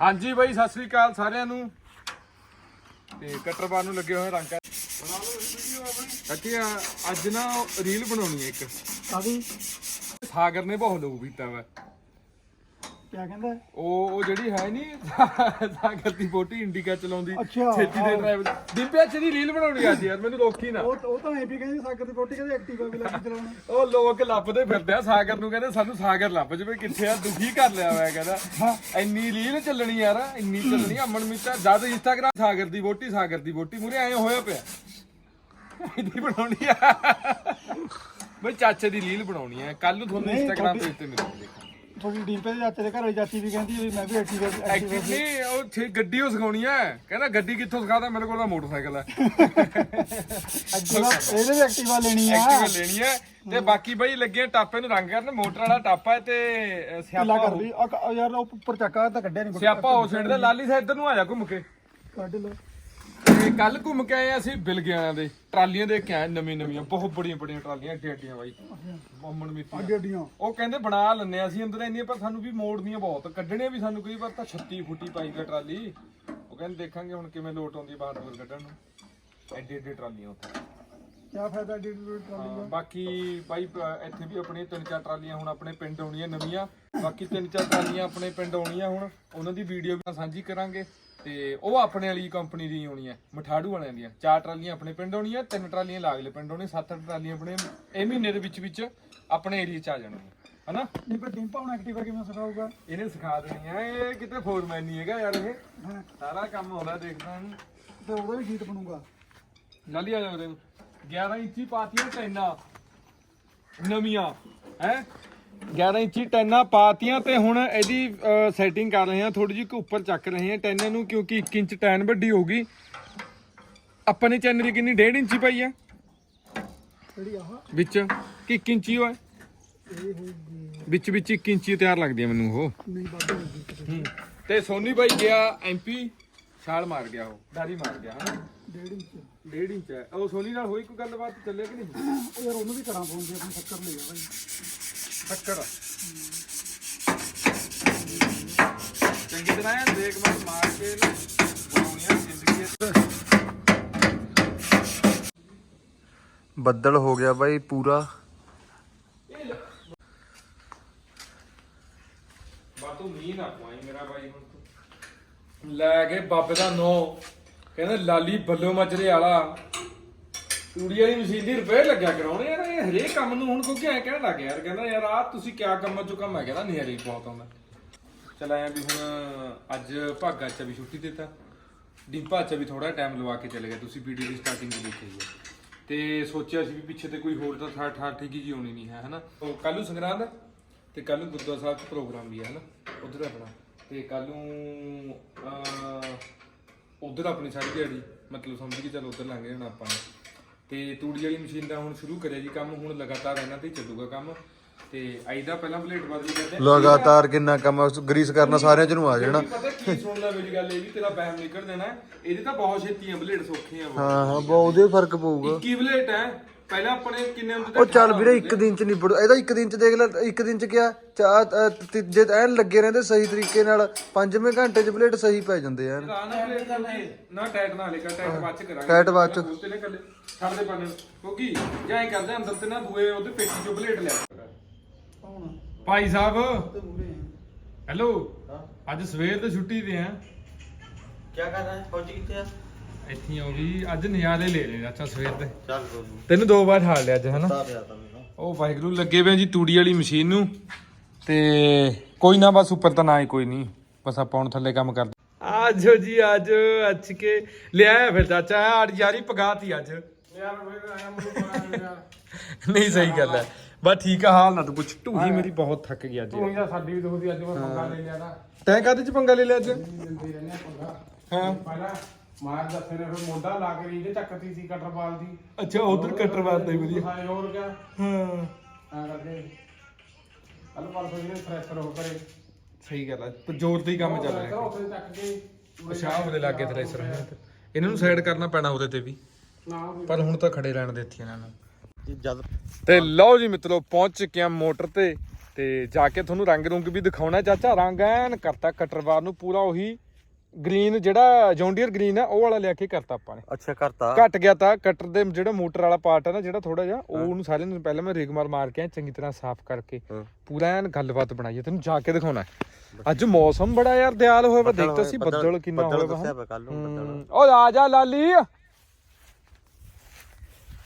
ਹਾਂਜੀ ਬਾਈ ਸਤਿ ਸ੍ਰੀ ਅਕਾਲ ਸਾਰਿਆਂ ਨੂੰ। ਤੇ ਕਟਰਬਾਰ ਨੂੰ ਲੱਗੇ ਹੋਏ ਰੰਗ ਅੱਛੀ ਅੱਜ ਨਾ ਰੀਲ ਬਣਾਉਣੀ ਹੈ ਇੱਕ। ਕਾਦੀ ਸਾਗਰ ਨੇ ਬਹੁਤ ਲੋਕ ਪੀਤਾ ਵਾ। ਕਿਆ ਕਹਿੰਦਾ ਉਹ ਉਹ ਜਿਹੜੀ ਹੈ ਨਹੀਂ ਸਾਗਰ ਦੀ ਬੋਟੀ ਇੰਡੀਕਾ ਚਲਾਉਂਦੀ ਅੱਛਾ, ਛੇਤੀ ਦੇ। ਡਰਾਈਵਰ ਦਿੰਪਿਆ ਚ ਦੀ ਰੀਲ ਬਣਾਉਣੀ ਅੱਜ ਯਾਰ ਮੈਨੂੰ ਰੋਕੀ ਨਾ। ਉਹ ਉਹ ਤਾਂ ਐ ਵੀ ਕਹਿੰਦੇ ਸਾਗਰ ਦੀ ਕਹਿੰਦੇ ਐਕਟਿਵਾ ਵੀ ਲੱਗੀ ਚਲਾਉਣਾ। ਉਹ ਲੋਕ ਲੱਭਦੇ ਫਿਰਦੇ ਆ ਸਾਗਰ ਨੂੰ ਕਹਿੰਦੇ ਸਾਨੂੰ ਸਾਗਰ ਲੱਭ ਜਵੇ ਕਿੱਥੇ ਆ ਦੁਖੀ ਕਰ ਲਿਆ ਹੋਇਆ ਕਹਿੰਦਾ। ਇੰਨੀ ਰੀਲ ਚੱਲਣੀ ਯਾਰ ਇੰਨੀ ਚੱਲਣੀ ਅਮਨ ਮਿੱਤਾ ਜਦ ਇੰਸਟਾਗ੍ਰਾਮ ਸਾਗਰ ਦੀ ਵੋਟੀ ਸਾਗਰ ਦੀ ਵੋਟੀ ਮੂਰੇ ਐ ਹੋਇਆ ਪਿਆ। ਇਹਦੀ ਬਣਾਉਣੀ ਆ। ਬਈ ਚਾਚੇ ਦੀ ਰੀਲ ਬਣਾਉਣੀ ਆ ਕੱਲ ਨੂੰ ਤੁਹਾਨੂੰ ਨਹੀਂ, ਇੰਸਟਾਗ੍ਰਾਮ ਤੁਹਾਡੀ- ਤੇ ਮਿਲੂਗੀ। ਤੁਹਾਡੀ ਡਿੰਪੇ ਦੇ ਚਾਚੇ ਦੇ ਘਰ ਵਾਲੀ ਚਾਚੀ ਵੀ ਕਹਿੰਦੀ ਵੀ ਮੈਂ ਵੀ ਐਕਟਿਵਾ ਐਕਟਿਵਾ ਐਕਚੁਅਲੀ ਉਹ ਛੇ ਗੱਡੀ ਉਹ ਸਿਖਾਉਣੀ ਆ ਕਹਿੰਦਾ ਗੱਡੀ ਕਿੱਥੋਂ ਸਿਖਾਦਾ ਮੇਰੇ ਕੋਲ ਤਾਂ ਮੋਟਰਸਾਈਕਲ ਐਕਟਿਵਾ ਇਹਦੇ ਵੀ ਐਕਟਿਵਾ ਲੈਣੀ ਆ। ਐਕਟਿਵਾ ਲੈਣੀ ਹੈ। ਤੇ ਬਾਕੀ ਬਈ ਲੱਗੇ ਆ ਟਾਪੇ ਨੂੰ ਰੰਗ ਕਰਨ। ਮੋਟਰ ਵਾਲਾ ਟਾਪਾ ਹੈ ਤੇ ਅ, ਸਿਆਪਾ ਕਰ ਯਾਰ ਉਹ ਉੱਪਰ ਚੱਕਾ ਤਾਂ ਕੱਢਿਆ ਨਹੀਂ ਸਿਆਪਾ ਹੋ ਛੱਡਦਾ ਲਾਲੀ ਸਾਹਿਬ ਇੱਧਰ ਨੂੰ ਆ ਜਾ ਘੁੰਮ ਕੇ। ਕੱਢ ਲਓ। ਤੇ ਕੱਲ ਘੁੰਮ ਕੇ ਆਏ ਅਸੀਂ ਬਿਲਗਿਆਣਾ ਦੇ। ਟਰਾਲੀਆਂ ਦੇਖ ਕੇ ਆਏ ਨਵੀਂ ਨਵੀਆਂ ਬਹੁਤ ਬੜੀਆਂ ਬੜੀਆਂ ਟਰਾਲੀਆਂ ਏਡੀਆਂ ਬਾਈ। ਮੰਮਣ ਮਿੱਤੀ ਅੱਗੇ ਅੱਡੀਆਂ ਉਹ ਕਹਿੰਦੇ ਬਣਾ ਲੈਣੇ ਅਸੀਂ ਅੰਦਰ ਇੰਨੀਆਂ ਪਰ ਸਾਨੂੰ ਵੀ ਮੋੜਨੀਆਂ ਬਹੁਤ ਕੱਢਣੀਆਂ ਵੀ ਸਾਨੂੰ ਕਈ ਵਾਰ ਤਾਂ 36 ਫੁੱਟੀ ਪਾਈ ਦਾ ਟਰਾਲੀ। ਉਹ ਕਹਿੰਦੇ ਦੇਖਾਂਗੇ ਹੁਣ ਕਿਵੇਂ ਲੋਟ ਆਉਂਦੀ ਬਾਹਰ ਦੂਰ ਕੱਢਣ ਨੂੰ। ਐਡੀ ਐਡੀ ਟਰਾਲੀਆਂ ਉੱਥੇ। ਕਿਆ ਫਾਇਦਾ ਡੀ ਟਰਾਲੀ ਹਾਂ, ਬਾਕੀ ਬਾਈ ਪ- ਇੱਥੇ ਵੀ ਆਪਣੀਆਂ ਤਿੰਨ ਚਾਰ ਟਰਾਲੀਆਂ ਹੁਣ ਆਪਣੇ ਪਿੰਡ ਆਉਣੀਆਂ ਨਵੀਆਂ। ਬਾਕੀ ਤਿੰਨ ਚਾਰ ਟਰਾਲੀਆਂ ਆਪਣੇ ਪਿੰਡ ਆਉਣੀਆਂ ਹੁਣ। ਉਹਨਾਂ ਦੀ ਵੀਡੀਓ ਵੀ ਸਾਂਝੀ ਕਰਾਂਗੇ। ਤੇ ਉਹ ਆਪਣੇ ਵਾਲੀ ਕੰਪਨੀ ਦੀ ਆਉਣੀ ਹੈ ਮਠਾੜੂ ਵਾਲਿਆਂ ਦੀਆਂ। ਚਾਰ ਟਰਾਲੀਆਂ ਆਪਣੇ ਪਿੰਡ ਆਉਣੀਆਂ ਤਿੰਨ ਟਰਾਲੀਆਂ ਲਾਗਲੇ ਪਿੰਡ ਆਉਣੀਆਂ ਸੱਤ ਅੱਠ ਟਰਾਲੀਆਂ ਆਪਣੇ ਇਹ ਮਹੀਨੇ ਦੇ ਵਿੱਚ ਵਿੱਚ ਆਪਣੇ ਏਰੀਆ 'ਚ ਆ ਜਾਣਗੀਆਂ ਹਨਾ? ਨਹੀਂ ਪਰ ਡਿੰਪਾ ਹੁਣ ਐਕਟਿਵਾ ਕਿਵੇਂ ਸਿਖਾਊਗਾ? ਇਹਨੇ ਸਿਖਾ ਦੇਣੀ ਆ ਇਹ ਕਿਤੇ ਫੋਰਮੈਨ ਨਹੀਂ ਹੈਗਾ ਯਾਰ ਇਹ। ਹਾਂ। ਸਾਰਾ ਕੰਮ ਆਉਂਦਾ ਦੇਖਦਾ ਇਹਨੂੰ। ਤੇ ਉਹਦਾ ਵੀ ਗੀਤ ਬਣੂਗਾ। ਨਾਲੀ ਆ ਜਾ ਉਹਦੇ 11 ਇੰਚੀ ਪਾਤੀਆਂ ਟੈਨਾਂ। ਨਵੀਆਂ ਹੈ? 11 ਇੰਚੀ ਟੈਨਾਂ ਪਾਤੀਆਂ ਤੇ ਹੁਣ ਇਹਦੀ ਸੈਟਿੰਗ ਕਰ ਰਹੇ ਹਾਂ ਥੋੜੀ ਜਿਹੀ ਉੱਪਰ ਚੱਕ ਰਹੇ ਹਾਂ ਟੈਨਾਂ ਨੂੰ ਕਿਉਂਕਿ 1 ਇੰਚ ਟੈਨ ਵੱਡੀ ਹੋਗੀ ਆਪਾਂ ਨੇ ਚੈਨਲ ਦੀ ਕਿੰਨੀ 1.5 ਇੰਚੀ ਪਾਈ ਆ? ਜਿਹੜੀ ਆਹ ਵਿੱਚ ਕਿ 1 ਇੰਚੀ ਹੋਊਗੀ ਵਿੱਚ ਵਿੱਚ 1 ਇੰਚੀ ਤਿਆਰ ਲੱਗਦੀ ਆ ਮੈਨੂੰ ਉਹ। ਨਹੀਂ ਵੱਧ ਹੋਊਗੀ ਹੂੰ। ਤੇ ਸੋਨੀ ਬਾਈ ਗਿਆ ਐਮਪੀ ਛਾਲ ਮਾਰ ਗਿਆ ਉਹ ਡਾਰੀ ਮਾਰ ਗਿਆ ਹਨਾ? ਡੇਢ ਇੰਚ। 1.5 ਇੰਚ ਹੈ। ਉਹ ਸੋਨੀ ਨਾਲ ਹੋਈ ਕੋਈ ਗੱਲਬਾਤ ਚੱਲਿਆ ਕਿ ਨਹੀਂ? ਯਾਰ ਉਹਨੂੰ ਵੀ ਕਰਾਂ ਫੋਨ ਤੇ ਆਪਣੀ ਟੱਕਰ ਲੈ ਜਾ ਬਾਈ। ਚੰਗੀ ਤਰ੍ਹਾਂ ਐਨ ਦੇਖ ਮੈਂ ਮਾਰ ਕੇ ਨਾ ਬਣਾਉਣੀ ਆ ਜ਼ਿੰਦਗੀ ਇੱਥੇ ਬੱਦਲ ਹੋ ਗਿਆ ਬਾਈ ਪੂਰਾ। ਬਾ ਤੂੰ ਮੀਂਹ ਨਾ ਪਵਾਈ ਮੇਰਾ ਬਾਈ ਹੁਣ ਤੂੰ। ਲੈ ਕੇ ਬਾਬੇ ਦਾ ਨੋ। ਕਹਿੰਦੇ ਲਾਲੀ ਬੱਲੋ ਮਜਰੇ ਵਾਲਾ ਤੂੜੀ ਵਾਲੀ ਮਸ਼ੀਨ ਦੀ ਰਿਪੇਅਰ ਲੱਗਿਆ ਕਰਾਉਣੇ ਯਾਰ ਇਹ ਹਰੇਕ ਕੰਮ ਨੂੰ ਹੁਣ ਕਿਉਂਕਿ ਐ ਕਹਿਣ ਲੱਗ ਯਾਰ, ਕਹਿੰਦਾ ਯਾਰ ਆ ਤੁਸੀਂ ਕਿਆ ਕੰਮਾਂ ਚੋਂ ਕੰਮ ਹੈ ਕਹਿੰਦਾ ਨਿਆਰੀ ਬਹੁਤ ਆਉਂਦਾ ਚਲ ਆਇਆ ਵੀ ਹੁਣ ਅੱਜ ਭਾਗਾ ਚ ਵੀ ਛੁੱਟੀ ਦਿੱਤਾ ਡਿੰਪਾ ਚ ਵੀ ਥੋੜਾ ਟਾਈਮ ਲਵਾ ਕੇ ਚਲੇ ਗਿਆ ਤੁਸੀਂ ਵੀਡੀਓ ਦੀ ਸਟਾਰਟਿੰਗ ਤੋਂ ਦੇਖੀ ਹੈ ਤੇ ਸੋਚਿਆ ਸੀ ਵੀ ਪਿੱਛੇ ਤੇ ਕੋਈ ਹੋਰ ਤਾਂ ਠਾਠ ਠਾਠ ਠੀਕ ਜੀ ਹੋਣੀ ਨਹੀਂ ਹੈ, ਹਨਾ? ਉਹ ਕੱਲ ਨੂੰ ਸੰਗਰਾਂਦ ਹੈ ਤੇ ਕੱਲ ਨੂੰ ਗੁਰਦੁਆਰਾ ਸਾਹਿਬ ਚ ਪ੍ਰੋਗਰਾਮ ਵੀ ਹੈ ਹਨਾ? ਉਧਰ ਆਪਣਾ, ਤੇ ਕੱਲ ਨੂੰ ਉਧਰ ਆਪਣੀ ਸਾਰੀ ਦਿਹਾੜੀ, ਮਤਲਬ ਸਮਝ ਕੇ ਚੱਲ ਉਧਰ ਲੰਘ ਜਾਣਾ ਆਪਾਂ ਨੇ। ਤੇ ਤੂੜੀ ਵਾਲੀ ਮਸ਼ੀਨ ਦਾ ਹੁਣ ਸ਼ੁਰੂ ਕਰਿਆ ਜੀ ਕੰਮ ਹੁਣ ਲਗਾਤਾਰ ਇਹਨਾਂ ਤੇ ਹੀ ਚੱਲੂਗਾ ਕੰਮ। ਤੇ ਆਈ ਦਾ ਪਹਿਲਾਂ ਪਲੇਟ ਬਦਲੀ ਕਰਦੇ ਆ। ਲਗਾਤਾਰ ਕਿੰਨਾ ਕੰਮ ਗਰੀਸ ਕਰਨਾ ਸਾਰਿਆਂ ਚ ਨੂੰ ਆ ਜਾਣਾ। ਪਤਾ ਕੀ ਸੁਣਦਾ ਮੇਰੀ ਗੱਲ ਇਹ ਵੀ ਤੇਰਾ ਬਹਿਮ ਨਿਕਲ ਦੇਣਾ ਇਹਦੇ ਤਾਂ ਬਹੁਤ ਛੇਤੀ ਆ ਬਲੇਡ ਸੌਖੇ ਆ। ਉਹ। ਹਾਂ ਹਾਂ ਬਹੁਤ ਉਹਦੇ ਫ਼ਰਕ ਪਊਗਾ। 21 ਬਲੇਡ ਹੈ। ਪਹਿਲਾਂ ਆਪਣੇ ਕਿੰਨੇ ਹੁੰਦੇ ਉਹ ਚੱਲ ਵੀਰੇ ਇੱਕ ਦਿਨ ਚ ਨਿਬੜ। ਇਹਦਾ ਇੱਕ ਦਿਨ ਚ ਦੇਖ ਲੈ ਇੱਕ ਦਿਨ ਚ ਕਿਆ? ਚਾ ਜੇ ਐਨ ਲੱਗੇ ਰਹਿੰਦੇ ਸਹੀ ਤਰੀਕੇ ਨਾਲ ਪੰਜਵੇਂ ਘੰਟੇ ਚ ਪਲੇਟ ਸਹੀ ਪੈ ਜਾਂਦੇ ਆ ਨਾ ਨਾ ਪਲੇਟ ਲੈ ਨਾ ਲੇਕਰ ਟਾਈਟ ਬਾਅਦ ਚ ਕਰਾਂਗੇ। ਟਾਈਟ ਬਾਅਦ ਚ। ਤੇ ਨਾ ਕਰ ਲੈ ਛੱਡ ਦੇ ਪਾਣੇ ਕਿਉਂਕਿ ਜਾਂ ਇਹ ਕਰਦੇ ਅੰਦਰ ਤੇ ਨਾ ਦੂਏ ਉਹਦੇ ਪੇਟੀ ਚੋਂ ਬਲੇਡ ਲੈ ਕੌਣ ਭਾਈ ਸਾਹਿਬ ਤੇ ਮੂਰੇ ਹੈਲੋ ਅੱਜ ਸਵੇਰ ਤੇ ਛੁੱਟੀ ਤੇ ਆ क्या कर रहा है फौजी कितने ਇੱਥੇ ਆ ਵੀ ਅੱਜ ਨਜ਼ਾਰੇ ਲੈ ਰਹੇ ਅੱਛਾ ਸਵੇਰ ਤੇ चल बोलू ਤੈਨੂੰ ਦੋ ਵਾਰ ਠਾਲ ਲਿਆ ਅੱਜ ਹਨਾ बता दिया था मैंने ਉਹ ਵਾਹਿਗੁਰੂ ਲੱਗੇ ਵੇ ਜੀ ਤੂੜੀ ਵਾਲੀ ਮਸ਼ੀਨ ਨੂੰ ਤੇ ਕੋਈ ਨਾ ਬਸ ਉੱਪਰ ਤਾਂ ਨਾ ਹੀ ਕੋਈ ਨਹੀਂ ਬਸ ਆਪਾਂ ਹੁਣ ਥੱਲੇ ਕੰਮ ਕਰਦੇ ਆਜੋ ਜੀ ਆਜੋ ਅੱਜ ਕੇ ਲਿਆਇਆ ਫਿਰ ਚਾਚਾ ਆੜ ਯਾਰੀ ਪਗਾਤੀ ਅੱਜ ਨਹੀਂ ਸਹੀ ਗੱਲ ਹੈ। ਬਸ ਠੀਕ ਆ ਹਾਲ ਨਾ ਤੂੰ ਪੁੱਛ। ਢੂਹੀ ਮੇਰੀ ਬਹੁਤ ਥੱਕ ਗਈ ਅੱਜ। ਤੂੰ ਤਾਂ ਸਾਡੀ ਵੀ ਦੁਖਦੀ ਅੱਜ ਮੈਂ ਪੰਗਾ ਲੈ ਲਿਆ ਨਾ। ਤੈਂ ਕਾਹਦੇ ਚ ਪੰਗਾ ਲੈ ਲਿਆ ਅੱਜ? ਦਿੰਦੇ ਰਹਿੰਦੇ ਆ ਪੰਗਾ। ਹਾਂ। ਪਹਿਲਾਂ ਮਾਰ ਦੱਸੇ ਨੇ ਫਿਰ ਮੋਢਾ ਲਾ ਕੇ ਇਹਦੇ ਚੱਕਤੀ ਸੀ ਕਟਰਵਾਲ ਦੀ। ਅੱਛਾ ਉਧਰ ਕੱਟਰ ਵਾਸਤੇ ਵਧੀਆ। ਹਾਂ ਹੋਰ ਕਿਆ। ਹਾਂ। ਆ ਕਰਕੇ ਕੱਲ ਪਰਸੋਂ ਜਿਹਨੇ ਫਰੈਸ਼ਰ ਹੋ ਕਰੇ। ਸਹੀ ਗੱਲ ਹੈ ਪਰ ਜ਼ੋਰ ਤੇ ਹੀ ਕੰਮ ਚੱਲ ਰਿਹਾ ਉੱਥੇ ਚੱਕ ਕੇ। ਪਛਾਹ ਉਹਦੇ ਲਾਗੇ ਥ੍ਰੈਸ਼ਰ ਹੈ ਇਹਨਾਂ ਨੂੰ ਸਾਈਡ ਕਰਨਾ ਪੈਣਾ ਉਹਦੇ ਤੇ ਵੀ। ਪਰ ਹੁਣ ਤਾਂ ਖੜੇ ਰਹਿਣ ਦੇ ਇੱਥੇ ਇਹਨਾਂ ਨੂੰ। ਤੇ ਲਓ ਜੀ ਮਿੱਤਰੋ ਪਹੁੰਚ ਚੁੱਕੇ ਆ ਮੋਟਰ ਤੇ ਤੇ ਜਾ ਕੇ ਤੁਹਾਨੂੰ ਰੰਗ ਰੁੰਗ ਵੀ ਦਿਖਾਉਣਾ ਚਾਚਾ। ਰੰਗ ਐਨ ਕਰਤਾ ਕਟਰਵਾਰ ਨੂੰ ਪੂਰਾ ਉਹੀ ਗ੍ਰੀਨ ਜਿਹੜਾ ਜੌਂਡੀਅਰ ਗ੍ਰੀਨ ਆ ਉਹ ਵਾਲਾ ਲਿਆ ਕੇ ਕਰਤਾ ਆਪਾਂ ਨੇ। ਅੱਛਾ ਕਰਤਾ। ਘਟ ਗਿਆ ਤਾਂ ਕਟਰ ਦੇ ਜਿਹੜਾ ਮੋਟਰ ਵਾਲਾ ਪਾਰਟ ਹੈ ਨਾ ਜਿਹੜਾ ਥੋੜਾ ਜਿਹਾ ਉਹ ਉਹਨੂੰ ਸਾਰੇ ਨੂੰ ਪਹਿਲਾਂ ਮੈਂ ਰੇਗਮਾਰ ਮਾਰ ਕੇ ਚੰਗੀ ਤਰ੍ਹਾਂ ਸਾਫ਼ ਕਰਕੇ। ਪੂਰਾ ਐਨ ਗੱਲਬਾਤ ਬਣਾਈ ਹੈ ਤੈਨੂੰ ਜਾ ਕੇ ਦਿਖਾਉਣਾ। ਅੱਜ ਮੌਸਮ ਬੜਾ ਯਾਰ ਦਿਆਲ ਹੋਇਆ ਵਾ ਦੇਖ ਤਾਂ ਸੀ ਬੱਦਲ ਕਿੰਨਾ ਹੋਇਆ ਵਾ। ਦੱਸਿਆ ਕੱਲ ਨੂੰ ਬੱਦਲ। ਹਮ, ਓ ਆ ਜਾ ਲਾਲੀ!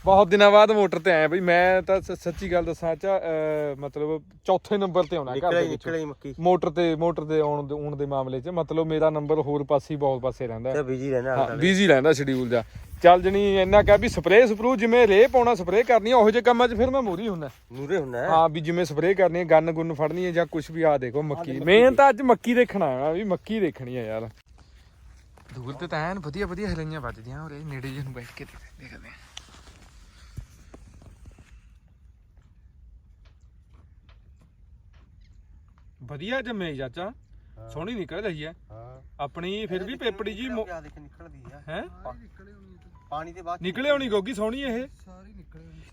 ਬਹੁਤ ਦਿਨਾਂ ਬਾਅਦ ਮੋਟਰ ਤੇ ਆਇਆ ਬਈ ਮੈਂ ਤਾਂ ਸ- ਸੱਚੀ ਗੱਲ ਦੱਸਾਂ ਚਾ ਮਤਲਬ ਚੌਥੇ ਨੰਬਰ ਤੇ ਆਉਣਾ ਘਰ ਨਿਕਲਿਆ ਦੇ ਹੀ ਵਿੱਚ। ਨਿਕਲਿਆ ਹੀ ਮੱਕੀ। ਮੋਟਰ ਤੇ ਮੋਟਰ ਤੇ ਆਉਣ ਦੇ ਆਉਣ ਦੇ ਮਾਮਲੇ 'ਚ ਮਤਲਬ ਮੇਰਾ ਨੰਬਰ ਹੋਰ ਪਾਸੇ ਹੀ ਬਹੁਤ ਪਾਸੇ ਰਹਿੰਦਾ। ਹੈ ਤੇ ਬਿਜ਼ੀ ਰਹਿਣਾ ਹਾਂ ਬਿਜ਼ੀ ਰਹਿੰਦਾ ਸ਼ਡਿਊਲ ਦਾ ਚੱਲ ਜਣੀ ਇੰਨਾ ਕਹਿ ਵੀ ਸਪਰੇਅ ਸਪਰੂ ਜਿਵੇਂ ਰੇ ਪਾਉਣਾ ਸਪਰੇਅ ਕਰਨੀ ਆ ਉਹੋ ਜਿਹੇ ਕੰਮਾਂ 'ਚ ਫਿਰ ਮੈਂ ਮੋਰੀ ਹੁੰਦਾ। ਨੂਰੇ ਹੁੰਦਾ ਹੈ। ਵੀ ਜਿਵੇਂ ਸਪਰੇਅ ਕਰਨੀ ਹੈ ਗੰਨ ਗੁੰਨ ਫੜਨੀ ਹੈ ਜਾਂ ਕੁਝ ਵੀ ਆ ਦੇਖੋ ਮੱਕੀ। ਮੇਨ ਤਾਂ ਅੱਜ ਮੱਕੀ ਦੇਖਣਾ ਹੈ ਵੀ ਮੱਕੀ ਦੇਖਣੀ ਹੈ ਯਾਰ। ਦੂਰ ਤੇ ਤਾਂ ਐਨ ਵਧੀਆ ਵਧੀਆ ਹਲਾਈਆਂ ਵੱਜਦੀਆਂ ਔਰ ਇਹ ਨੇੜੇ ਜਿਹੇ ਨੂੰ ਬੈਠ ਕੇ ਦੇਖ- ਦੇਖਦੇ ਆ। ਵਧੀਆ ਜੰਮੇ ਚਾਚਾ। ਸੋਹਣੀ ਨਿਕਲ ਰਹੀ ਹੈ। ਹਾਂ। ਆਪਣੀ ਫਿਰ ਵੀ ਪੇਪੜੀ ਜੀ ਆ ਦੇਖ ਨਿਕਲਦੀ ਆ। ਹੈ? ਪਾਣੀ ਦੇ ਬਾਅਦ ਨਿਕਲੇ ਹੋਣੀ ਗੋਗੀ ਸੋਹਣੀ ਇਹ।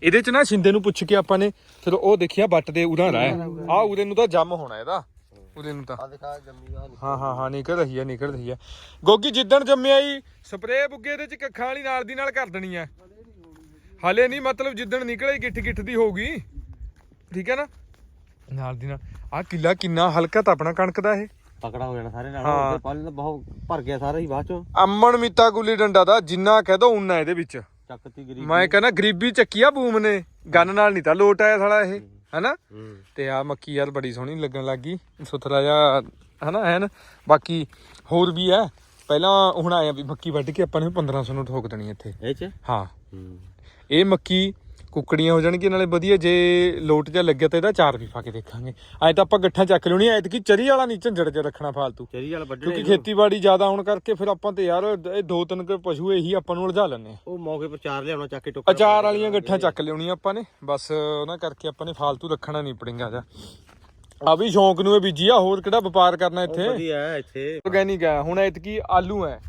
ਇਹਦੇ ਚ ਨਾ ਸ਼ਿੰਦੇ ਨੂੰ ਪੁੱਛ ਕੇ ਆਪਾਂ ਨੇ ਫਿਰ ਉਹ ਦੇਖਿਆ ਬੱਟ ਦੇ ਉਰਾਂ ਰਹਿ। ਆ ਉਰੇ ਨੂੰ ਤਾਂ ਜੰਮ ਹੋਣਾ ਇਹਦਾ। ਉਰੇ ਨੂੰ ਤਾਂ। ਆ ਦਿਖਾ ਜੰਮੀ ਆ ਹਾਂ ਹਾਂ ਹਾਂ ਨਿਕਲ ਰਹੀ ਹੈ ਨਿਕਲ ਰਹੀ ਹੈ ਗੋਗੀ ਜਿੱਦਣ ਜੰਮਿਆ ਹੀ ਸਪਰੇਅ ਬੁੱਗੇ ਦੇ ਚ ਕੱਖਾਂ ਵਾਲੀ ਨਾਲ ਦੀ ਨਾਲ ਕਰ ਦੇਣੀ ਹੈ ਹਲੇ ਨਹੀਂ ਮਤਲਬ ਜਿੱਦਣ ਨਿਕਲੇ ਗਿੱਠ ਗਿੱਠ ਦੀ ਹੋਊਗੀ। ਠੀਕ ਹੈ ਨਾ? ਨਾਲ ਦੀ ਨਾਲ। ਆ ਕਿੱਲਾ ਕਿੰਨਾ ਹਲਕਾ ਤਾਂ ਆਪਣਾ ਕਣਕ ਦਾ ਇਹ। ਪਕੜਾ ਹੋ ਜਾਣਾ ਸਾਰੇ ਨਾਲ। ਹਾਂ। ਪਹਿਲੇ ਤਾਂ ਬਹੁਤ ਭਰ ਗਿਆ ਸਾਰਾ ਹੀ ਬਾਅਦ ਚੋਂ। ਅਮਨ ਮੀਤਾ ਗੁੱਲੀ ਡੰਡਾ ਦਾ ਜਿੰਨਾ ਕਹਿ ਦੋ ਉਨਾ ਇਹਦੇ ਵਿੱਚ। ਚੱਕਤੀ ਗਰੀ ਮੈਂ ਕਹਿੰਦਾ ਗਰੀਬੀ ਚੱਕੀ ਆ ਬੂਮ ਨੇ। ਗੰਨ ਨਾਲ ਨਹੀਂ ਤਾਂ ਲੋਟ ਆਇਆ ਸਾਲਾ ਇਹ ਹੈਨਾ? ਹੂੰ। ਤੇ ਆ ਮੱਕੀ ਯਾਰ ਬੜੀ ਸੋਹਣੀ ਲੱਗਣ ਲੱਗੀ ਸੁਥਰਾ ਜਿਹਾ ਹਨਾ ਐਨ। ਬਾਕੀ ਹੋਰ ਵੀ ਹੈ। ਪਹਿਲਾਂ ਹੁਣ ਆਇਆ ਵੀ ਮੱਕੀ ਵੱਢ ਕੇ ਆਪਾਂ ਨੇ 1500 ਨੂੰ ਠੋਕ ਦੇਣੀ ਇੱਥੇ। ਇਹ ਚ? ਹਾਂ। ਹੂੰ। ਇਹ ਮੱਕੀ ਕੁੱਕੜੀਆਂ ਹੋ ਜਾਣਗੀਆਂ ਨਾਲੇ ਵਧੀਆ ਜੇ ਲੋਟ ਜਿਹਾ ਲੱਗਿਆ ਤਾਂ ਇਹਦਾ ਚਾਰ ਵੀ ਪਾ ਕੇ ਦੇਖਾਂਗੇ। ਐ ਤਾਂ ਆਪਾਂ ਗੱਠਾਂ ਚੱਕ ਲਿਉਣੀ ਐਤਕੀ ਚਰੀ ਵਾਲਾ ਨਹੀਂ ਝੰਜੜ ਚ ਰੱਖਣਾ ਫਾਲਤੂ। ਚਰੀ ਵਾਲਾ ਵੱਢਣੇ ਕਿਉਂਕਿ ਖੇਤੀਬਾੜੀ ਜ਼ਿਆਦਾ ਹੋਣ ਕਰਕੇ ਫਿਰ ਆਪਾਂ ਤੇ ਯਾਰ ਇਹ ਦੋ ਤਿੰਨ ਕੁ ਪਸ਼ੂ ਇਹੀ ਆਪਾਂ ਨੂੰ ਉਲਝਾ ਲੈਣੇ ਆ। ਉਹ ਮੌਕੇ ਪਰ ਚਾਰ ਲਿਆਉਣਾ ਚੱਕ ਕੇ ਟੋਕਰਾ ਅਚਾਰ ਵਾਲੀਆਂ ਗੱਠਾਂ ਚੱਕ ਲਿਆਉਣੀਆਂ ਆਪਾਂ ਨੇ ਬਸ ਉਹਨਾਂ ਕਰਕੇ ਆਪਾਂ ਨੇ ਫਾਲਤੂ ਰੱਖਣਾ ਨਹੀਂ ਪੜੇਗਾ ਜਾ। ਆ ਵੀ ਸ਼ੌਂਕ ਨੂੰ ਇਹ ਬੀਜੀ ਆ ਹੋਰ ਕਿਹੜਾ ਵਪਾਰ ਕਰਨਾ ਇੱਥੇ? ਵਧੀਆ ਇੱਥੇ। ਆਰਗੈਨਿਕ ਹੈ ਹੁਣ ਐਤਕੀ ਆਲੂ ਹੈ।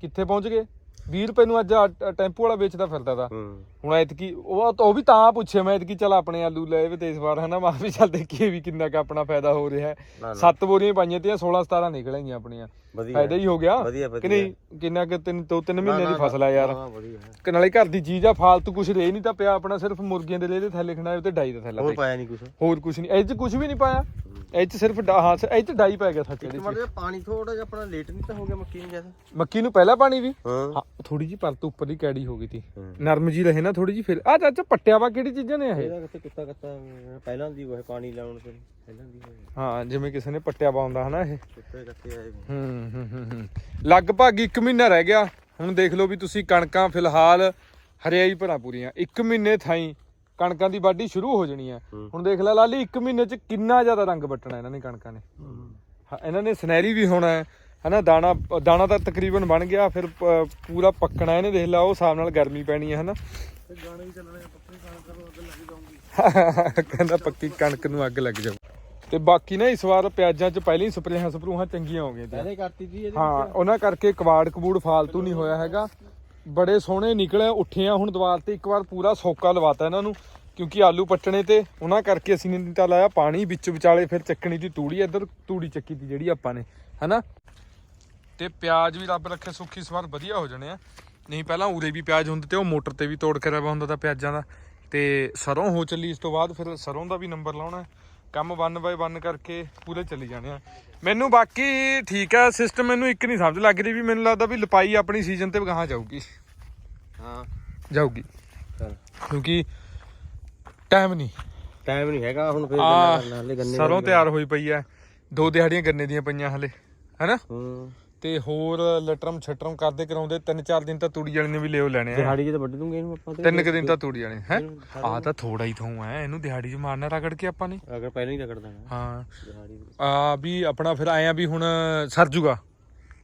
ਕਿੱਥੇ ਪਹੁੰਚ ਗਏ? 20 ਰੁਪਏ ਨੂੰ ਅੱਜ ਆ ਟੈਂਪੂ ਵਾਲਾ ਵੇਚਦਾ ਫਿਰਦਾ ਹੂੰ। ਹੁਣ ਐਤਕੀ ਉਹ ਤਾਂ ਉਹ ਵੀ ਤਾਂ ਪੁੱਛਿਆ ਮੈਂ ਐਤਕੀ ਚੱਲ ਆਪਣੇ ਆਲੂ ਲਏ ਵੇ ਤੇ ਇਸ ਵਾਰ ਹਨਾ ਮੈਂ ਵੀ ਚੱਲ ਦੇਖੀਏ ਵੀ ਕਿੰਨਾ ਕ ਆਪਣਾ ਫਾਇਦਾ ਹੋ ਰਿਹਾ ਹੈ। ਸੱਤ ਬੋਰੀਆਂ ਪਾਈਆਂ ਤੇ 16 17 ਨਿਕਲਣਗੀਆਂ ਆਪਣੀਆਂ। ਫਾਇਦਾ ਹੀ ਹੋ ਗਿਆ। ਕਿ। ਨਹੀਂ ਕਿੰਨਾ ਕਿ ਤਿੰਨ ਦੋ ਤਿੰਨ ਮਹੀਨੇ ਦੀ ਫਸਲ ਆ ਯਾਰ। ਕਿ ਨਾਲੇ ਘਰ ਦੀ ਚੀਜ਼ ਆ ਫਾਲਤੂ ਕੁਝ ਰੇ ਨਹੀਂ ਤਾਂ ਪਿਆ ਆਪਣਾ ਸਿਰਫ ਮੁਰਗੀਆਂ ਦੇ ਲੈ ਦੇ ਥੱਲੇ ਖਣਾ ਤੇ ਡਾਈ ਦਾ ਥੱਲਾ ਹੋਰ ਪਾਇਆ ਨਹੀਂ ਕੁਛ? ਹੋਰ ਕੁਝ ਨਹੀਂ। ਇਹ ਚ ਕੁਝ ਵੀ ਨਹੀਂ ਪਾਇਆ। ਇਹ ਚ ਸਿਰਫ ਡਾ- ਹਾਂ ਇਹ ਚ ਡਾਈ ਪੈ ਗਿਆ ਸੱਚ ਚ ਜਾ ਪਾਣੀ ਥੋੜਾ ਜਿਹਾ ਆਪਣਾ ਲੇਟ ਨਹੀਂ ਤਾਂ ਹੋ ਗਿਆ ਮੱਕੀ ਨੂੰ ਜ਼ਿਆਦਾ। ਮੱਕੀ ਨੂੰ ਪਹਿਲਾ ਪਾਣੀ ਵੀ? ਹਾਂ। ਥੋੜੀ ਜੀ ਪਰਤ ਉੱਪਰ ਦੀ ਕੈੜੀ ਹੋ ਗਈ ਤੀ। ਹੂੰ। ਨਰਮ ਜੀ ਰਹੇ ਨਾ ਥੋੜੀ ਜੀ ਫਿਰ। ਆ ਚਾਚਾ ਪੱਟਿਆ ਵਾ ਕਿਹੜੀ ਚੀਜ਼ਾਂ ਨੇ ਇਹ? ਇਹਦਾ ਕਿਤੇ ਕੁੱਤਾ ਕੱਤਾ? ਪਹਿਲਾਂ ਦੀ ਉਹ ਪਾਣੀ ਲਾਉਣ ਤੇ। ਪਹਿਲਾਂ ਦੀ ਉਹ ਹਾਂ। ਜਿਵੇਂ ਕਿਸੇ ਨੇ ਪੱਟਿਆ ਪਾਉਂਦਾ ਹਨਾ ਇਹ? ਕੁੱਤੇ ਕੱਤੇ ਆਏ ਹੂੰ ਹੂੰ ਹੂੰ ਹੂੰ। ਲਗਭਗ 1 ਮਹੀਨਾ ਰਹਿ ਗਿਆ। ਹੁਣ ਦੇਖ ਲਓ ਵੀ ਤੁਸੀਂ ਕਣਕਾਂ ਫਿਲਹਾਲ ਹਰਿਆਈ ਭਰਾ ਪੂਰੀਆਂ। 1 ਮਹੀਨੇ ਥਾਈ ਕਣਕਾਂ ਦੀ ਵਾਢੀ ਸ਼ੁਰੂ ਹੋ ਜਾਣੀ ਹੈ ਹੂੰ। ਹੁਣ ਦੇਖ ਲੈ ਲਾਲੀ 1 ਮਹੀਨੇ ਚ ਕਿੰਨਾ ਜ਼ਿਆਦਾ ਰੰਗ ਵੱਟਣਾ ਇਹਨਾਂ ਨੇ ਕਣਕਾਂ ਨੇ। ਹਾਂ, ਇਹਨਾਂ ਨੇ ਸੁਨਹਿਰੀ ਵੀ ਹੋਣਾ ਹੈ ਹਨਾ ਦਾਣਾ ਦਾਣਾ ਤਾਂ ਤਕਰੀਬਨ ਬਣ ਗਿਆ ਫਿਰ ਪੂਰਾ ਪੱਕਣਾ ਇਹਨੇ ਦੇਖ ਲਾ ਉਹ ਹਿਸਾਬ ਨਾਲ ਗਰਮੀ ਪੈਣੀ ਹੈ ਹਨਾ। ਕਹਿੰਦਾ ਪੱਕੀ ਕਣਕ ਨੂੰ ਅੱਗ ਲੱਗ ਜਾਊ। ਤੇ ਬਾਕੀ ਨਾ ਇਸ ਵਾਰ ਪਿਆਜ਼ਾਂ 'ਚ ਪਹਿਲਾਂ ਹੀ ਸਪਰੇਹਾਂ ਸਪਰੂਹਾਂ ਚੰਗੀਆਂ ਹੋ ਗਈਆਂ ਪਹਿਲੇ ਕਰਤੀ ਸੀ ਇਹਦੇ ਹਾਂ ਉਹਨਾਂ ਕਰਕੇ ਕਵਾੜ ਕਬੂੜ ਫਾਲਤੂ ਨਹੀਂ ਹੋਇਆ ਹੈਗਾ। ਬੜੇ ਸੋਹਣੇ ਨਿਕਲੇ ਉੱਠੇ ਆ ਹੁਣ ਦੀਵਾਰ ਤੇ ਇੱਕ ਵਾਰ ਪੂਰਾ ਸੋਕਾ ਲਵਾਤਾ ਇਹਨਾਂ ਨੂੰ ਕਿਉਂਕਿ ਆਲੂ ਪੱਟਣੇ ਤੇ ਉਹਨਾਂ ਕਰਕੇ ਅਸੀਂ ਨੇ ਤਾਂ ਲਾਇਆ ਪਾਣੀ ਵਿੱਚ ਵਿਚਾਲੇ ਫਿਰ ਚੱਕਣੀ ਦੀ ਤੂੜੀ ਇੱਧਰ ਤੂੜੀ ਚੱਕੀ ਦੀ ਜਿਹੜੀ ਆਪਾਂ ਨੇ ਹਨਾ। ਤੇ ਪਿਆਜ਼ ਵੀ ਰੱਬ ਰੱਖੇ ਸੁੱਖੀ ਇਸ ਵਾਰ ਵਧੀਆ ਹੋ ਜਾਣੇ ਆ। ਨਹੀਂ ਪਹਿਲਾਂ ਉਰੇ ਵੀ ਪਿਆਜ਼ ਹੁੰਦੇ ਤੇ ਉਹ ਮੋਟਰ ਤੇ ਵੀ ਤੋੜ ਕੇ ਰਵਾ ਹੁੰਦਾ ਤਾਂ ਪਿਆਜ਼ਾਂ ਦਾ। ਤੇ ਸਰੋਂ ਹੋ ਚੱਲੀ ਇਸ ਤੋਂ ਬਾਅਦ ਫਿਰ ਸਰੋਂ ਦਾ ਵੀ ਨੰਬਰ ਲਾਉਣਾ। ਕੰਮ 1 ਬਾਏ 1 ਕਰਕੇ ਪੂਰੇ ਚੱਲੀ ਜਾਣੇ ਆ। ਮੈਨੂੰ ਬਾਕੀ ਠੀਕ ਹੈ ਸਿਸਟਮ ਮੈਨੂੰ ਇੱਕ ਨਹੀਂ ਸਮਝ ਲੱਗ ਰਹੀ ਵੀ ਮੈਨੂੰ ਲੱਗਦਾ ਵੀ ਲਪਾਈ ਆਪਣੀ ਸੀਜ਼ਨ ਤੇ ਗਾਹਾਂ ਜਾਊਗੀ। ਹਾਂ। ਜਾਊਗੀ। ਕਿਉਂਕਿ ਟਾਈਮ ਨਹੀਂ। ਟਾਈਮ ਨਹੀਂ ਹੈਗਾ ਹੁਣ ਫਿਰ ਆ ਗੰਨਾ ਸਰੋਂ ਤਿਆਰ ਹੋਈ ਪਈ ਹੈ ਦੋ ਦਿਹਾੜੀਆਂ ਗੰਨੇ ਦੀਆਂ ਪਈਆਂ ਹਲੇ। ਹੈਨਾ? ਹੂੰ। ਤੇ ਹੋਰ ਲਟਰਮ ਛਟਰਮ ਕਰਦੇ ਕਰਾਉਂਦੇ ਤਿੰਨ ਚਾਰ ਦਿਨ ਤਾਂ ਤੂੜੀ ਵਾਲੇ ਨੇ ਵੀ ਲਿਓ ਲੈਣੇ ਆ। ਦਿਹਾੜੀ 'ਚ ਤਾਂ ਵੱਢ ਦੂੰਗੇ ਇਹਨੂੰ ਆਪਾਂ ਤਿੰਨ ਕੁ ਦਿਨ ਤਾਂ ਤੂੜੀ ਵਾਲੇ ਹੈ? ਆ ਤਾਂ ਥੋੜਾ ਹੀ ਥੋਂ ਹੈ ਇਹਨੂੰ ਦਿਹਾੜੀ 'ਚ ਮਾਰਨਾ ਰਗੜ ਕੇ ਆਪਾਂ ਨੇ। ਅਗਰ ਪਹਿਲਾਂ ਹੀ ਰਗੜ ਦੇਣਾ। ਹਾਂ। ਦਿਹਾੜੀ ਆ ਵੀ ਆਪਣਾ ਫਿਰ ਆਇਆ ਵੀ ਹੁਣ ਸਰ ਜੂਗਾ।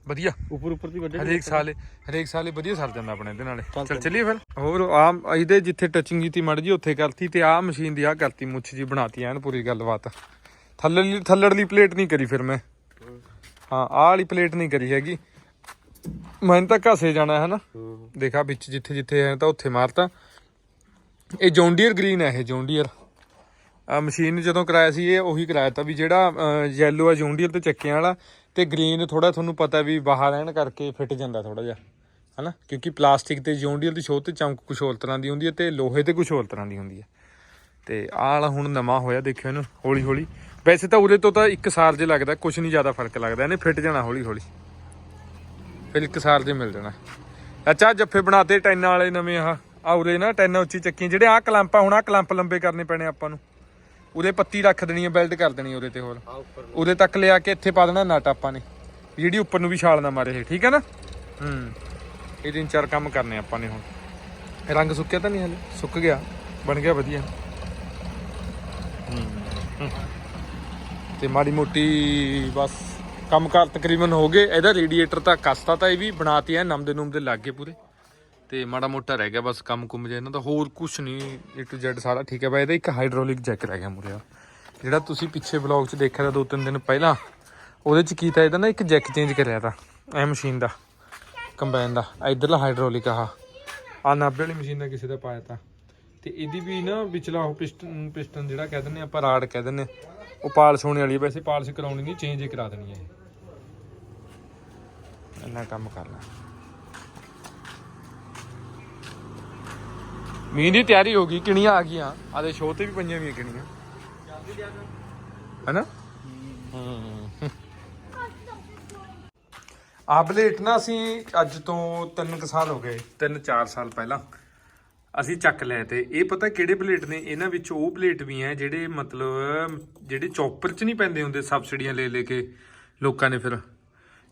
ਵਧੀਆ। ਉੱਪਰ ਉੱਪਰ ਦੀ ਵੱਢੇ ਹਰੇਕ ਸਾਲੇ ਹਰੇਕ ਸਾਲੇ ਵਧੀਆ ਸਰ ਜਾਂਦਾ ਆਪਣੇ ਇਹਦੇ ਨਾਲੇ। ਚੱਲ ਚੱਲੀਏ ਫਿਰ। ਹੋਰ ਆ ਇਹਦੇ ਜਿੱਥੇ ਟੱਚਿੰਗ ਕੀਤੀ ਮੜ ਜੀ ਉੱਥੇ ਕਰਤੀ ਤੇ ਆ ਮਸ਼ੀਨ ਦੀ ਆ ਕਰਤੀ ਮੁੱਛ ਜੀ ਬਣਾਤੀ ਐਨ ਪੂਰੀ ਗੱਲਬਾਤ। ਥੱਲੜਲੀ ਥੱਲੜਲੀ ਪਲੇਟ ਨਹੀਂ ਕਰੀ ਫਿਰ ਮੈਂ। ਹਾਂ, ਆਹ ਵਾਲੀ ਪਲੇਟ ਨਹੀਂ ਕਰੀ ਹੈਗੀ। ਮੈਂ ਤਾਂ ਘਸੇ ਜਾਣਾ ਹੈ ਨਾ। ਦੇਖਾ ਵਿੱਚ ਜਿੱਥੇ ਜਿੱਥੇ ਹੈ ਤਾਂ ਉੱਥੇ ਮਾਰਤਾ। ਇਹ ਜੌਂਡੀਅਰ ਗ੍ਰੀਨ ਹੈ ਇਹ ਜੌਂਡੀਅਰ। ਆ ਮਸ਼ੀਨ ਜਦੋਂ ਕਰਾਇਆ ਸੀ, ਇਹ ਉਹੀ ਕਰਾਇਆ ਤਾਂ ਵੀ ਜਿਹੜਾ ਯੈਲੋ ਆ ਜੂੰਡੀਅਲ ਤੇ ਚੱਕਿਆਂ ਵਾਲਾ, ਤੇ ਗ੍ਰੀਨ ਥੋੜਾ ਤੁਹਾਨੂੰ ਪਤਾ ਵੀ ਬਾਹਰ ਰਹਿਣ ਕਰਕੇ ਫਿੱਟ ਜਾਂਦਾ ਥੋੜਾ ਜਿਹਾ, ਹਨਾ? ਕਿਉਂਕਿ ਪਲਾਸਟਿਕ ਤੇ ਜੂੰਡੀਅਲ ਦੀ ਛੋਹ ਤੇ ਚਮਕ ਕੁਝ ਹੋਰ ਤਰ੍ਹਾਂ ਦੀ ਹੁੰਦੀ ਹੈ ਤੇ ਲੋਹੇ ਤੇ ਕੁਝ ਹੋਰ ਤਰ੍ਹਾਂ ਦੀ ਹੁੰਦੀ ਹੈ। ਤੇ ਆਹ ਵਾਲਾ ਹੁਣ ਨਵਾਂ ਹੋਇਆ, ਦੇਖਿਓ ਇਹਨੂੰ ਹੌਲੀ ਹੌਲੀ ਵੈਸੇ ਤਾਂ ਉਰੇ ਤੋਂ ਤਾਂ ਇੱਕ ਸਾਰ ਜੇ ਲੱਗਦਾ ਕੁਝ ਨਹੀਂ ਜ਼ਿਆਦਾ ਫ਼ਰਕ ਲੱਗਦਾ ਇਹਨੇ ਫਿੱਟ ਜਾਣਾ ਹੌਲੀ ਹੌਲੀ। ਫਿਰ ਇੱਕ ਸਾਰ ਜੇ ਮਿਲ ਜਾਣਾ। ਅੱਛਾ ਜੱਫੇ ਬਣਾਤੇ ਟੈਨਾਂ ਵਾਲੇ ਨਵੇਂ ਆਹ ਆ ਉਰੇ ਨਾ ਟੈਨਾਂ ਉੱਚੀ ਚੱਕੀਆਂ ਜਿਹੜੇ ਆਹ ਕਲੰਪਾ ਹੁਣ ਆਹ ਕਲੰਪ ਲੰਬੇ ਕਰਨੇ ਪੈਣੇ ਆਪਾਂ ਨੂੰ। ਉਰੇ ਪੱਤੀ ਰੱਖ ਦੇਣੀ ਹੈ ਬੈਲਟ ਕਰ ਦੇਣੀ ਉਰੇ ਤੇ ਹੋਰ। ਉਰੇ ਤੱਕ ਲਿਆ ਕੇ ਇੱਥੇ ਪਾ ਦੇਣਾ ਨਟ ਆਪਾਂ ਨੇ। ਜਿਹੜੀ ਉੱਪਰ ਨੂੰ ਵੀ ਛਾਲ ਨਾ ਮਾਰੇ ਠੀਕ ਹੈ ਨਾ? ਹੂੰ। ਇਹ ਤਿੰਨ ਚਾਰ ਕੰਮ ਕਰਨੇ ਆਪਾਂ ਨੇ ਹੁਣ। ਰੰਗ ਸੁੱਕਿਆ ਤਾਂ ਨਹੀਂ ਹਲੇ? ਸੁੱਕ ਗਿਆ। ਬਣ ਗਿਆ ਵਧੀਆ। ਹੂੰ। ਤੇ ਮਾੜੀ ਮੋਟੀ ਬਸ ਕੰਮ ਕਾਰ ਤਕਰੀਬਨ ਹੋ ਗਏ। ਇਹਦਾ ਰੇਡੀਏਟਰ ਤਾਂ ਕਸਤਾ ਤਾਂ ਇਹ ਵੀ, ਬਣਾਤੀ ਐ ਨਮ ਦੇ ਨੂਮ ਲੱਗ ਗਏ ਪੂਰੇ। ਤੇ ਮਾੜਾ ਮੋਟਾ ਰਹਿ ਗਿਆ ਬਸ ਕੰਮ ਕੁਮ ਜਿਹਾ। ਇਹਨਾਂ ਦਾ ਹੋਰ ਕੁਝ ਨਹੀਂ ਏ ਟੂ Z ਸਾਰਾ ਠੀਕ ਹੈ ਬਾਈ। ਇਹਦਾ ਇੱਕ ਹਾਈਡ੍ਰੋਲਿਕ ਜੈਕ ਰਹਿ ਗਿਆ ਮੁਰਿਆ ਜਿਹੜਾ ਤੁਸੀਂ ਪਿੱਛੇ ਵਲੌਗ 'ਚ ਦੇਖਿਆ ਤਾਂ ਦੋ ਤਿੰਨ ਦਿਨ ਪਹਿਲਾਂ, ਉਹਦੇ 'ਚ ਕੀਤਾ ਇਹਦਾ ਨਾ ਇੱਕ ਜੈਕ ਚੇਂਜ ਕਰਿਆ ਤਾਂ, ਇਹ ਮਸ਼ੀਨ ਦਾ ਕੰਬਾਈਨ ਦਾ। ਇਧਰਲਾ ਹਾਈਡ੍ਰੋਲਿਕ ਆਹ। ਆ ਨਾਭੇ ਵਾਲੀ ਮਸ਼ੀਨ ਦਾ ਕਿਸੇ ਦਾ ਪਾਇਆ ਤਾਂ। ਤੇ ਇਹਦੀ ਵੀ ਨਾ ਵਿਚਲਾ ਉਹ ਪਿਸਟਨ ਪਿਸਟਨ ਜਿਹੜਾ ਕਹਿ ਦਿੰਦੇ ਆਪਾਂ ਰਾਡ ਕਹਿ ਦਿੰਦੇ ਉਹ ਪਾਲਿਸ਼ ਹੋਣੇ ਵਾਲੀ ਹੈ, ਵੈਸੇ ਪਾਲਿਸ਼ ਕਰਾਉਣੀ ਨਹੀਂ ਚੇਂਜ ਹੀ ਕਰਾ ਦੇਣੀ ਹੈ ਇੰਨਾ ਕੰਮ ਕਰ ਮੀਂਹ ਦੀ ਤਿਆਰੀ ਹੋ ਗਈ ਕਿਣੀਆਂ ਆ ਗਈਆਂ। ਆਦੇ ਸ਼ੋਅ ਤੇ ਵੀ ਪਈਆਂ ਵੀ ਕਿਣੀਆਂ। ਹੈਨਾ? ਹੂੰ। ਨਾ ਅਸੀਂ ਅੱਜ ਤੋਂ 3 ਸਾਲ ਹੋ ਗਏ 3-4 ਸਾਲ ਪਹਿਲਾਂ। ਅਸੀਂ ਚੱਕ ਲਏ ਤੇ ਇਹ ਪਤਾ ਕਿਹੜੇ ਪਲੇਟ ਨੇ? ਇਹਨਾਂ ਵਿੱਚ ਉਹ ਪਲੇਟ ਵੀ ਆ ਜਿਹੜੇ ਮਤਲਬ ਜਿਹੜੇ ਚੌਪਰ 'ਚ ਨਹੀਂ ਪੈਂਦੇ ਹੁੰਦੇ ਸਬਸਿਡੀਆਂ ਲੈ ਲੈ ਕੇ ਲੋਕਾਂ ਨੇ ਫਿਰ।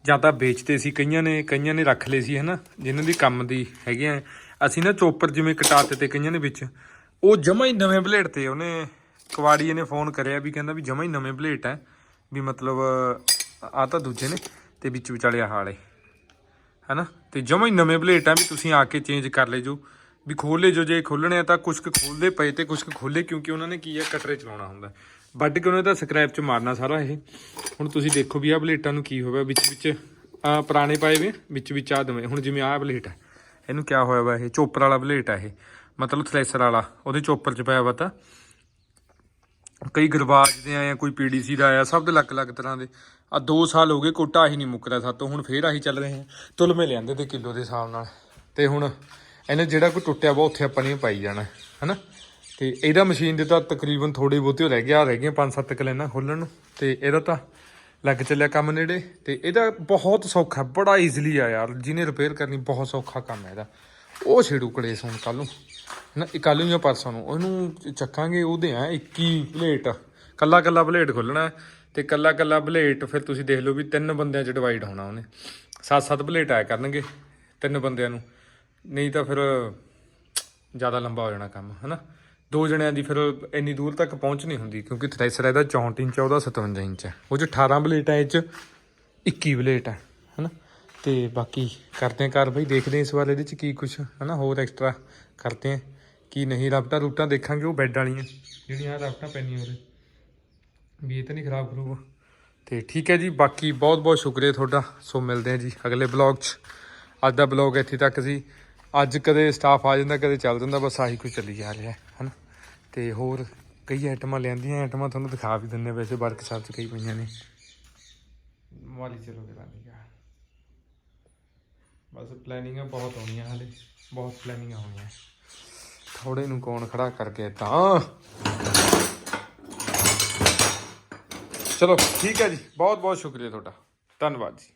ਜਾਂ ਤਾਂ ਵੇਚਦੇ ਸੀ ਕਈਆਂ ਨੇ ਕਈਆਂ ਨੇ ਰੱਖ ਲਏ ਸੀ, ਹਨਾ? ਜਿਨ੍ਹਾਂ ਦੀ ਕੰਮ ਦੀ ਹੈਗੇ ਆ। ਅਸੀਂ ਨਾ ਚੋਪਰ ਜਿਵੇਂ ਕਟਾਤੇ ਤੇ ਕਈਆਂ ਨੇ ਵਿੱਚ, ਉਹ ਜਮਾ ਹੀ ਨਵੇਂ ਪਲੇਟ ਤੇ। ਉਹਨੇ ਕਵਾੜੀਏ ਨੇ ਫੋਨ ਕਰਿਆ ਵੀ ਕਹਿੰਦਾ ਵੀ ਜਮਾ ਹੀ ਨਵੇਂ ਪਲੇਟ ਹੈ, ਵੀ ਮਤਲਬ ਆ ਤਾਂ ਦੂਜੇ ਨੇ ਤੇ ਵਿੱਚ ਵਿਚਾਲੇ ਆਹ ਵਾਲੇ, ਹਨਾ? ਤੇ ਜਮਾ ਹੀ ਨਵੇਂ ਪਲੇਟ ਆ ਵੀ ਤੁਸੀਂ ਆ ਕੇ ਚੇਂਜ ਕਰ ਲੈ ਜੋ। ਵੀ ਖੋਲ ਜੋ ਜੇ ਖੋਲਣੇ ਆ ਤਾਂ ਕੁਝ ਕੁ ਖੋਲਦੇ ਪਏ ਤੇ ਕੁਝ ਕੁ ਖੋਲੇ ਕਿਉਂਕਿ ਉਹਨਾਂ ਨੇ ਕੀ ਆ, ਕਟਰੇ ਚਲਾਉਣਾ ਹੁੰਦਾ। ਵੱਢ ਕੇ ਉਹਨੇ ਤਾਂ ਸਕ੍ਰੈਪ ਚ ਮਾਰਨਾ ਸਾਰਾ ਇਹ। ਹੁਣ ਤੁਸੀਂ ਦੇਖੋ ਵੀ ਆਹ ਬਲੇਟਾਂ ਨੂੰ ਕੀ ਹੋਇਆ ਵਿੱਚ ਵਿੱਚ ਆ ਪੁਰਾਣੇ ਪਾਏ ਵੇ, ਵਿੱਚ ਵਿੱਚ ਆ ਦਵੇਂ। ਹੁਣ ਜਿਵੇਂ ਆਹ ਬਲੇਟ ਹੈ ਇਹਨੂੰ ਕਿਆ ਹੋਇਆ ਵਾ ਇਹ? ਚੋਪਰ ਵਾਲਾ ਬਲੇਟ ਆ ਇਹ। ਮਤਲਬ ਥਲੈਸਰ ਵਾਲਾ, ਉਹਦੇ ਚੋਪਰ ਚ ਪਾਇਆ ਵਾ ਤਾਂ। ਕਈ ਗਰਵਾਜ ਦੇ ਆਏ ਆ, ਕੋਈ ਪੀਡੀਸੀ ਦਾ ਆਇਆ, ਸਭ ਦੇ ਅਲੱਗ ਅਲੱਗ ਤਰ੍ਹਾਂ ਦੇ। ਆ 2 ਸਾਲ ਹੋ ਗਏ, ਕੋਟਾ ਹੀ ਨਹੀਂ ਮੁੱਕਦਾ ਸਾਤੋਂ। ਹੁਣ ਫੇਰ ਆਹੀ ਚੱਲ ਰਹੇ ਆ। ਤੁਲਮੇ ਲਿਆਂਦੇ ਤੇ ਕਿਲੋ ਦੇ ਹਿਸਾਬ ਨਾਲ। ਤੇ ਹੁਣ ਇਹਨੇ ਜਿਹੜਾ ਕੋਈ ਟੁੱਟਿਆ ਵਾ, ਉੱਥੇ ਆਪਾਂ ਨੇ ਪਾਈ ਜਾਣਾ, ਹਨਾ? ਤੇ ਇਹਦਾ ਮਸ਼ੀਨ ਦੇ ਤਾਂ ਤਕਰੀਬਨ ਥੋੜੇ ਬਹੁਤੇ ਰਹਿ ਗਿਆ ਰਹਿ ਗਈਆਂ 5-7 ਕਲੈਨਾ ਖੋਲਣ ਨੂੰ। ਤੇ ਇਹਦਾ ਤਾਂ ਲੱਗ ਚੱਲਿਆ ਕੰਮ ਨੇੜੇ। ਤੇ ਇਹਦਾ ਬਹੁਤ ਸੌਖਾ, ਬੜਾ ਈਜ਼ੀਲੀ ਆ ਯਾਰ, ਜਿਹਨੇ ਰਿਪੇਅਰ ਕਰਨੀ, ਬਹੁਤ ਸੌਖਾ ਕੰਮ ਹੈ ਇਹਦਾ। ਉਹ ਛੇੜੂ ਕੜੇ ਹੁਣ ਕੱਲ ਨੂੰ। ਨਾ, ਇਹ ਕੱਲ ਨੂੰ ਜਾਂ ਪਰਸੋਂ ਨੂੰ। ਉਹਨੂੰ ਚੱਕਾਂਗੇ, ਉਹਦੇ ਆ 21 ਪਲੇਟ। ਕੱਲਾ ਕੱਲਾ ਪਲੇਟ ਖੋਲਣਾ ਤੇ ਕੱਲਾ ਕੱਲਾ ਪਲੇਟ ਫਿਰ ਤੁਸੀਂ ਦੇਖ ਲਓ ਵੀ ਤਿੰਨ ਬੰਦਿਆਂ 'ਚ ਡਿਵਾਈਡ ਹੋਣਾ ਉਹਨੇ। ਸੱਤ ਸੱਤ ਪਲੇਟ ਆਇਆ ਕਰਨਗੇ ਤਿੰਨ ਬੰਦਿਆਂ ਨੂੰ। ਨਹੀਂ ਤਾਂ ਫਿਰ ਜ਼ਿਆਦਾ ਲੰਬਾ ਹੋ ਜਾਣਾ ਕੰਮ, ਹਨਾ? ਦੋ ਜਣਿਆਂ ਦੀ ਫਿਰ ਇੰਨੀ ਦੂਰ ਤੱਕ ਪਹੁੰਚ ਨਹੀਂ ਹੁੰਦੀ, ਕਿਉਂਕਿ ਥ੍ਰੈਸ਼ਰ ਇਹਦਾ 64 ਇੰਚ ਆ, ਉਹਦਾ 57 ਇੰਚ ਹੈ ਉਹ 'ਚ 18 ਬਲੇਟ, ਇਹ 'ਚ 21 ਬਲੇਟ ਹੈ ਹਨਾ? ਤੇ ਬਾਕੀ ਕਰਦੇ ਆ ਕਾਰਵਾਈ ਦੇਖਦੇ ਆ ਇਸ ਵਾਰ ਇਹਦੇ 'ਚ ਕੀ ਕੁਝ ਹਨਾ? ਹੋਰ ਐਕਸਟਰਾ ਕਰਦੇ ਆ ਕੀ ਨਹੀਂ। ਰਫਟਾਂ ਰੂਟਾਂ ਦੇਖਾਂਗੇ, ਉਹ ਬੈੱਡ ਵਾਲੀਆਂ, ਜਿਹੜੀਆਂ ਰਬਟਾਂ ਪੈਣੀਆਂ ਉਹਦੇ ਵੀ ਇਹ ਤਾਂ ਨਹੀਂ ਖਰਾਬ ਕਰੂਗਾ। ਤੇ ਠੀਕ ਹੈ ਜੀ, ਬਾਕੀ ਬਹੁਤ ਬਹੁਤ ਸ਼ੁਕਰੀਆ ਤੁਹਾਡਾ। ਸੋ ਮਿਲਦੇ ਆ ਜੀ ਅਗਲੇ ਬਲੌਗ 'ਚ। ਅੱਜ ਦਾ ਬਲੌਗ ਇੱਥੇ ਤੱਕ ਸੀ। ਅੱਜ ਕਦੇ ਸਟਾਫ ਆ ਜਾਂਦਾ, ਕਦੇ ਚੱਲ ਜਾਂਦਾ, ਬਸ ਆਹੀ ਕੁਝ ਚੱਲੀ ਜਾ ਰਿਹਾ ਹੈ ਹਨਾ? ਤੇ ਹੋਰ ਕਈ ਆਈਟਮਾਂ ਲਿਆਂਦੀਆਂ, ਆਈਟਮਾਂ ਤੁਹਾਨੂੰ ਦਿਖਾ ਵੀ ਦਿੰਨੇ ਵੈਸੇ ਵਰਕਸ਼ਾਪ 'ਚ ਕਈ ਪਈਆਂ ਨੇ। ਮਾਲੀ ਚਲੋ ਕਰਾਂ ਬਸ ਪਲੈਨਿੰਗਾਂ ਬਹੁਤ ਹੋਣੀਆਂ ਹਲੇ, ਬਹੁਤ ਪਲੈਨਿੰਗਾਂ ਹੋਣੀਆਂ। ਥੋੜੇ ਨੂੰ ਕੌਣ ਖੜਾ ਕਰਕੇ ਤਾਂ। ਚਲੋ, ਠੀਕ ਹੈ ਜੀ ਬਹੁਤ ਬਹੁਤ ਸ਼ੁਕਰੀਆ ਤੁਹਾਡਾ। ਧੰਨਵਾਦ ਜੀ।